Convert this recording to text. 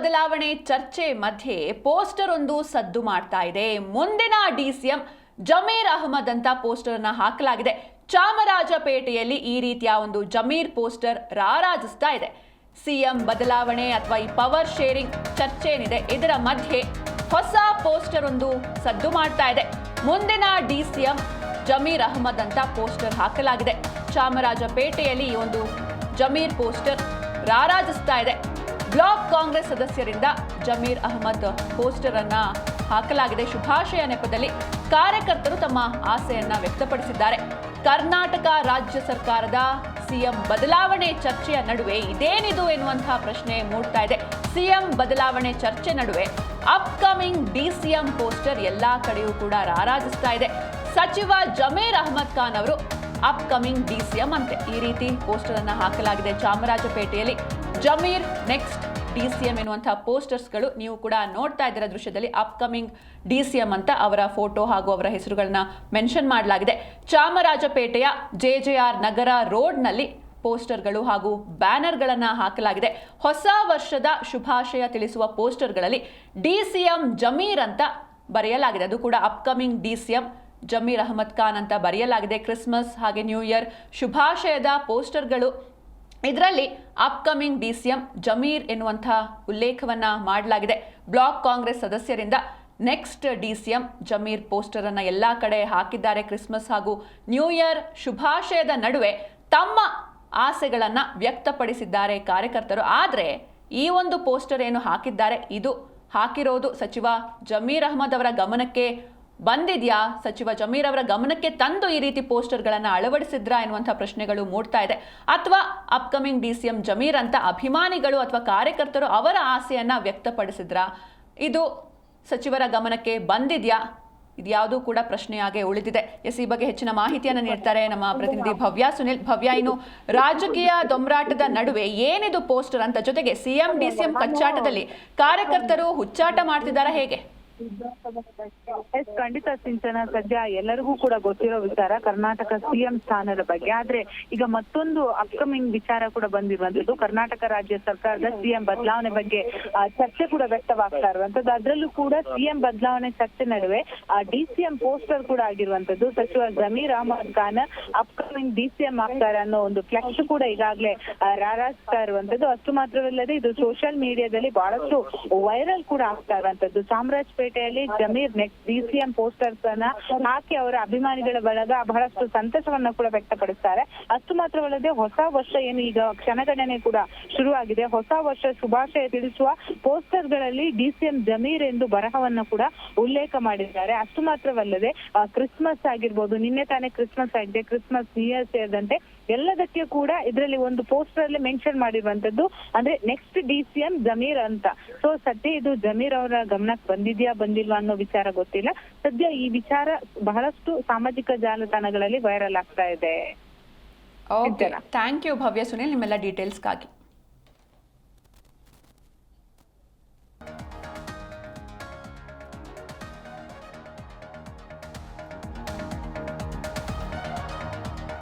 ಬದಲಾವಣೆ ಚರ್ಚೆ ಮಧ್ಯೆ ಪೋಸ್ಟರ್ ಒಂದು ಸದ್ದು ಮಾಡ್ತಾ ಇದೆ. ಮುಂದಿನ ಡಿ ಸಿಎಂ ಜಮೀರ್ ಅಹಮದ್ ಅಂತ ಪೋಸ್ಟರ್ ಅನ್ನ ಹಾಕಲಾಗಿದೆ. ಚಾಮರಾಜಪೇಟೆಯಲ್ಲಿ ಈ ರೀತಿಯ ಒಂದು ಜಮೀರ್ ಪೋಸ್ಟರ್ ರಾರಾಜಿಸ್ತಾ ಇದೆ. ಸಿಎಂ ಬದಲಾವಣೆ ಅಥವಾ ಈ ಪವರ್ ಶೇರಿಂಗ್ ಚರ್ಚೆ ಏನಿದೆ ಇದರ ಮಧ್ಯೆ ಹೊಸ ಪೋಸ್ಟರ್ ಒಂದು ಸದ್ದು ಮಾಡ್ತಾ ಇದೆ. ಮುಂದಿನ ಡಿಸಿಎಂ ಜಮೀರ್ ಅಹಮದ್ ಅಂತ ಪೋಸ್ಟರ್ ಹಾಕಲಾಗಿದೆ. ಚಾಮರಾಜಪೇಟೆಯಲ್ಲಿ ಈ ಒಂದು ಜಮೀರ್ ಪೋಸ್ಟರ್ ರಾರಾಜಿಸ್ತಾ ಇದೆ. ಬ್ಲಾಕ್ ಕಾಂಗ್ರೆಸ್ ಸದಸ್ಯರಿಂದ ಜಮೀರ್ ಅಹಮದ್ ಪೋಸ್ಟರ್ ಅನ್ನ ಹಾಕಲಾಗಿದೆ. ಶುಭಾಶಯ ನೆಪದಲ್ಲಿ ಕಾರ್ಯಕರ್ತರು ತಮ್ಮ ಆಸೆಯನ್ನ ವ್ಯಕ್ತಪಡಿಸಿದ್ದಾರೆ. ಕರ್ನಾಟಕ ರಾಜ್ಯ ಸರ್ಕಾರದ ಸಿಎಂ ಬದಲಾವಣೆ ಚರ್ಚೆಯ ನಡುವೆ ಇದೇನಿದು ಎನ್ನುವಂತಹ ಪ್ರಶ್ನೆ ಮೂಡ್ತಾ ಇದೆ. ಸಿಎಂ ಬದಲಾವಣೆ ಚರ್ಚೆ ನಡುವೆ ಅಪ್ಕಮಿಂಗ್ ಡಿಸಿಎಂ ಪೋಸ್ಟರ್ ಎಲ್ಲಾ ಕಡೆಯೂ ಕೂಡ ರಾರಾಜಿಸ್ತಾ ಇದೆ. ಸಚಿವ ಜಮೀರ್ ಅಹಮದ್ ಖಾನ್ ಅವರು ಅಪ್ಕಮಿಂಗ್ ಡಿಸಿಎಂ ಅಂತೆ ಈ ರೀತಿ ಪೋಸ್ಟರ್ ಅನ್ನು ಹಾಕಲಾಗಿದೆ ಚಾಮರಾಜಪೇಟೆಯಲ್ಲಿ. ಜಮೀರ್ ನೆಕ್ಸ್ಟ್ ಡಿಸಿಎಂ ಎನ್ನುವಂತಹ ಪೋಸ್ಟರ್ಸ್ಗಳು ನೀವು ಕೂಡ ನೋಡ್ತಾ ಇದ್ದೀರ ದೃಶ್ಯದಲ್ಲಿ ಅಪ್ಕಮಿಂಗ್ ಡಿಸಿಎಂ ಅಂತ ಅವರ ಫೋಟೋ ಹಾಗೂ ಅವರ ಹೆಸರುಗಳನ್ನ ಮೆನ್ಷನ್ ಮಾಡಲಾಗಿದೆ. ಚಾಮರಾಜಪೇಟೆಯ ಜೆ ಜೆ ಆರ್ ನಗರ ರೋಡ್ನಲ್ಲಿ ಪೋಸ್ಟರ್ಗಳು ಹಾಗೂ ಬ್ಯಾನರ್ಗಳನ್ನ ಹಾಕಲಾಗಿದೆ. ಹೊಸ ವರ್ಷದ ಶುಭಾಶಯ ತಿಳಿಸುವ ಪೋಸ್ಟರ್ಗಳಲ್ಲಿ ಡಿಸಿಎಂ ಜಮೀರ್ ಅಂತ ಬರೆಯಲಾಗಿದೆ. ಅದು ಕೂಡ ಅಪ್ಕಮಿಂಗ್ ಡಿಸಿಎಂ ಜಮೀರ್ ಅಹಮದ್ ಖಾನ್ ಅಂತ ಬರೆಯಲಾಗಿದೆ. ಕ್ರಿಸ್ಮಸ್ ಹಾಗೆ ನ್ಯೂ ಇಯರ್ ಶುಭಾಶಯದ ಪೋಸ್ಟರ್ಗಳು ಇದರಲ್ಲಿ upcoming D C M Zameer ಎನ್ನುವಂಥ ಉಲ್ಲೇಖವನ್ನ ಮಾಡಲಾಗಿದೆ. ಬ್ಲಾಕ್ ಕಾಂಗ್ರೆಸ್ ಸದಸ್ಯರಿಂದ next D C M Zameer ಪೋಸ್ಟರನ್ನು ಎಲ್ಲ ಕಡೆ ಹಾಕಿದ್ದಾರೆ ಕ್ರಿಸ್ಮಸ್ ಹಾಗೂ ನ್ಯೂ ಇಯರ್ ಶುಭಾಶಯದ ನಡುವೆ ತಮ್ಮ ಆಸೆಗಳನ್ನು ವ್ಯಕ್ತಪಡಿಸಿದ್ದಾರೆ ಕಾರ್ಯಕರ್ತರು. ಆದರೆ ಈ ಒಂದು ಪೋಸ್ಟರ್ ಏನು ಹಾಕಿದ್ದಾರೆ? ಇದು ಹಾಕಿರೋದು ಸಚಿವ ಜಮೀರ್ ಅಹಮದ್ ಅವರ ಗಮನಕ್ಕೆ ಬಂದಿದ್ಯಾ? ಸಚಿವ ಜಮೀರ್ ಅವರ ಗಮನಕ್ಕೆ ತಂದು ಈ ರೀತಿ ಪೋಸ್ಟರ್ಗಳನ್ನು ಅಳವಡಿಸಿದ್ರಾ ಎನ್ನುವಂಥ ಪ್ರಶ್ನೆಗಳು ಮೂಡ್ತಾ ಇದೆ. ಅಥವಾ upcoming D C M Zameer ಅಂತ ಅಭಿಮಾನಿಗಳು ಅಥವಾ ಕಾರ್ಯಕರ್ತರು ಅವರ ಆಸೆಯನ್ನ ವ್ಯಕ್ತಪಡಿಸಿದ್ರಾ? ಇದು ಸಚಿವರ ಗಮನಕ್ಕೆ ಬಂದಿದ್ಯಾ? ಇದ್ಯಾವುದೂ ಕೂಡ ಪ್ರಶ್ನೆಯಾಗೆ ಉಳಿದಿದೆ. ಎಸ್, ಈ ಬಗ್ಗೆ ಹೆಚ್ಚಿನ ಮಾಹಿತಿಯನ್ನು ನೀಡ್ತಾರೆ ನಮ್ಮ ಪ್ರತಿನಿಧಿ ಭವ್ಯ ಸುನಿಲ್. ಭವ್ಯ, ಇನ್ನು ರಾಜಕೀಯ ದೊಂಬರಾಟದ ನಡುವೆ ಏನಿದು ಪೋಸ್ಟರ್ ಅಂತ ಜೊತೆಗೆ ಸಿಎಂ ಡಿಸಿಎಂ ಕಚ್ಚಾಟದಲ್ಲಿ ಕಾರ್ಯಕರ್ತರು ಹುಚ್ಚಾಟ ಮಾಡ್ತಿದ್ದಾರಾ ಹೇಗೆ? ಎಸ್ ಖಂಡಿತ ಸಿಂಚನ, ಸದ್ಯ ಎಲ್ಲರಿಗೂ ಕೂಡ ಗೊತ್ತಿರೋ ವಿಚಾರ ಕರ್ನಾಟಕ ಸಿಎಂ ಸ್ಥಾನದ ಬಗ್ಗೆ. ಆದ್ರೆ ಈಗ ಮತ್ತೊಂದು ಅಪ್ಕಮಿಂಗ್ ವಿಚಾರ ಕೂಡ ಬಂದಿರುವಂತದ್ದು ಕರ್ನಾಟಕ ರಾಜ್ಯ ಸರ್ಕಾರದ ಸಿಎಂ ಬದಲಾವಣೆ ಬಗ್ಗೆ ಚರ್ಚೆ ಕೂಡ ವ್ಯಕ್ತವಾಗ್ತಾ ಇರುವಂತದ್ದು ಅದರಲ್ಲೂ ಕೂಡ ಸಿಎಂ ಬದಲಾವಣೆ ಚರ್ಚೆ ನಡುವೆ ಡಿಸಿಎಂ ಪೋಸ್ಟರ್ ಕೂಡ ಆಗಿರುವಂತದ್ದು ಸಚಿವ ಜಮೀರ್ ಅಹಮದ್ ಖಾನ್ ಅಪ್ಕಮಿಂಗ್ ಡಿಸಿಎಂ ಆಗ್ತಾರೆ ಅನ್ನೋ ಒಂದು ಫ್ಲೆಕ್ಸ್ ಕೂಡ ಈಗಾಗಲೇ ರಾರಾಜ್ತಾ ಇರುವಂತದ್ದು ಅಷ್ಟು ಮಾತ್ರವಲ್ಲದೆ ಇದು ಸೋಷಿಯಲ್ ಮೀಡಿಯಾದಲ್ಲಿ ಬಹಳಷ್ಟು ವೈರಲ್ ಕೂಡ ಆಗ್ತಾ ಇರುವಂತದ್ದು ಚಾಮರಾಜಪೇಟೆಯಲ್ಲಿ ಜಮೀರ್ ನೆಕ್ಸ್ಟ್ ಡಿಸಿಎಂ ಪೋಸ್ಟರ್ಸ್ ಅನ್ನ ಹಾಕಿ ಅವರ ಅಭಿಮಾನಿಗಳ ಬಳಗ ಬಹಳಷ್ಟು ಸಂತಸವನ್ನ ಕೂಡ ವ್ಯಕ್ತಪಡಿಸ್ತಾರೆ. ಅಷ್ಟು ಮಾತ್ರವಲ್ಲದೆ ಹೊಸ ವರ್ಷ ಏನು ಈಗ ಕ್ಷಣಗಣನೆ ಕೂಡ ಶುರುವಾಗಿದೆ. ಹೊಸ ವರ್ಷ ಶುಭಾಶಯ ತಿಳಿಸುವ ಪೋಸ್ಟರ್ಗಳಲ್ಲಿ ಡಿಸಿಎಂ ಜಮೀರ್ ಎಂದು ಬರಹವನ್ನ ಕೂಡ ಉಲ್ಲೇಖ ಮಾಡಿದ್ದಾರೆ. ಅಷ್ಟು ಮಾತ್ರವಲ್ಲದೆ ಕ್ರಿಸ್ಮಸ್ ಆಗಿರ್ಬೋದು, ನಿನ್ನೆ ತಾನೇ ಕ್ರಿಸ್ಮಸ್ ಆಗಿದೆ. ಕ್ರಿಸ್ಮಸ್ ನ್ಯೂ ಇಯರ್ ಸೇರಿದಂತೆ ಎಲ್ಲದಕ್ಕೆ ಕೂಡ ಇದರಲ್ಲಿ ಒಂದು ಪೋಸ್ಟರ್ ಅಲ್ಲಿ ಮೆನ್ಷನ್ ಮಾಡಿರುವಂತದ್ದು. ಅಂದ್ರೆ ನೆಕ್ಸ್ಟ್ ಡಿಸಿಎಂ ಜಮೀರ್ ಅಂತ. ಸೊ ಸದ್ಯ ಇದು ಜಮೀರ್ ಅವರ ಗಮನಕ್ಕೆ ಬಂದಿದ್ಯಾ ಬಂದಿಲ್ವಾ ಅನ್ನೋ ವಿಚಾರ ಗೊತ್ತಿಲ್ಲ. ಸದ್ಯ ಈ ವಿಚಾರ ಬಹಳಷ್ಟು ಸಾಮಾಜಿಕ ಜಾಲತಾಣಗಳಲ್ಲಿ ವೈರಲ್ ಆಗ್ತಾ ಇದೆ. ಥ್ಯಾಂಕ್ ಯು ಭವ್ಯ ಸುನಿಲ್ ನಿಮ್ಮೆಲ್ಲ ಡೀಟೇಲ್ಸ್ಗಾಗಿ